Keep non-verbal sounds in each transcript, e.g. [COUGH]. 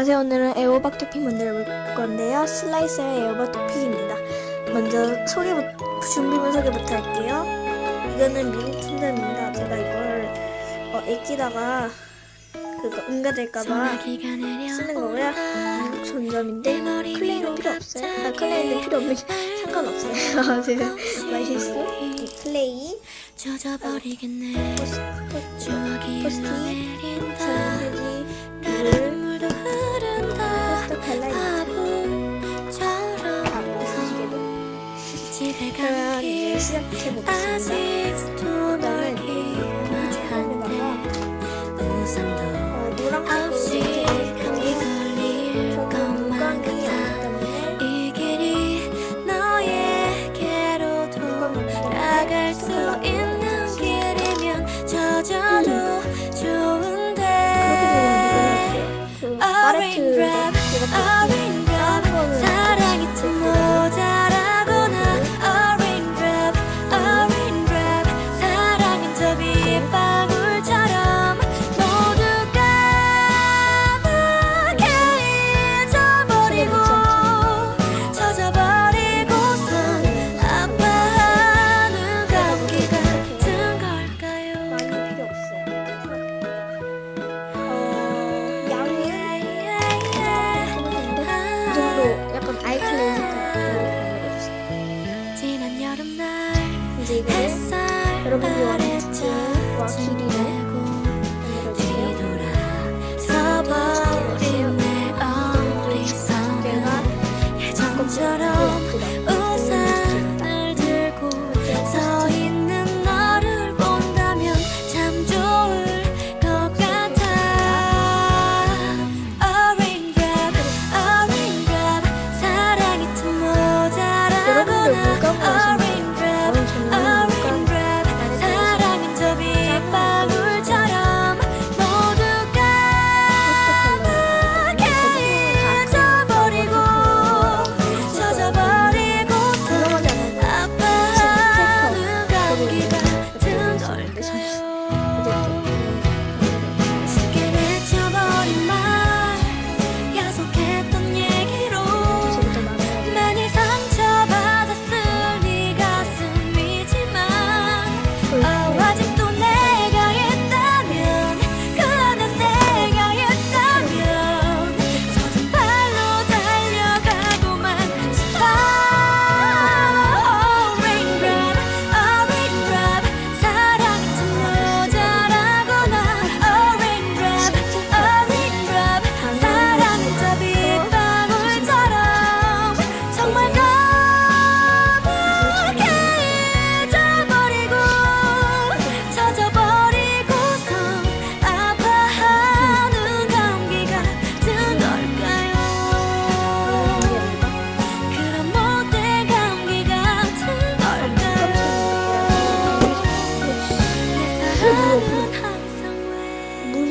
안녕하세요. 오늘은 애호박 토핑 만들어 볼 건데요. 슬라이스의 애호박 토핑입니다. 먼저 소개부터, 준비물 소개부터 할게요. 이거는 미국 천점입니다. 제가 이걸 어, 애기다가 그거 응가될까봐 쓰는 거고요. 미국 천점인데 클레이는 필요 없어요. 아, 클레이는 필요 없는 상관없어요. [LAUGHS] 제가 말실수. 이 클레이, 젖어버리겠네 포스트, 추억이 포스트 시작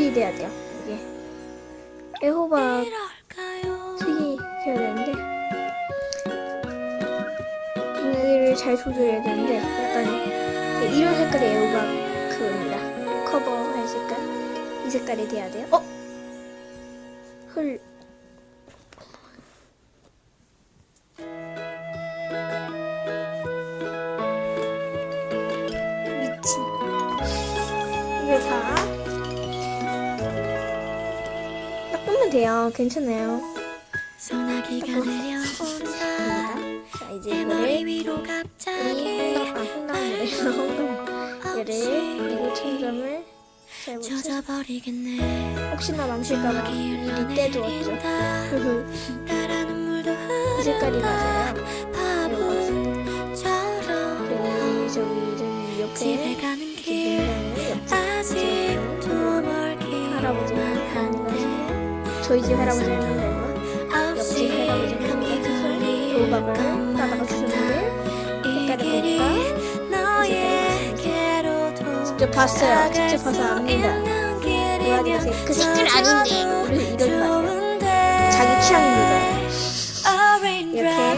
물이 돼야 돼요. 이게 애호박 색이 돼야 되는데 얘네들을 잘 조절해야 되는데 약간 이런 색깔의 애호박 그겁니다. 커버할 색깔 이 색깔이 돼야 돼요. 어? 헐. 미친. 이걸 다 닦으면 돼요. 괜찮아요. 소나기가 내려온다 자 이제 이거를 위로 이 갑자기 아 [LAUGHS] 그리고 천점을. 젖어버리겠네 혹시나 망칠까봐 미리 떼두었죠. [LAUGHS] 이 색깔이 맞아요. 그리고 저기 저기 집에 옆에 가는 길 아직 저희 집 할아버지 할머니가 옆집 할아버지 할머니가 도박을 하다가 주셨는데 색깔이 뭘까? 직접 봤어요. 직접 봐서 압니다. 그 색깔 아닌데 우리 이걸 봐요. 자기 취향입니다. 이렇게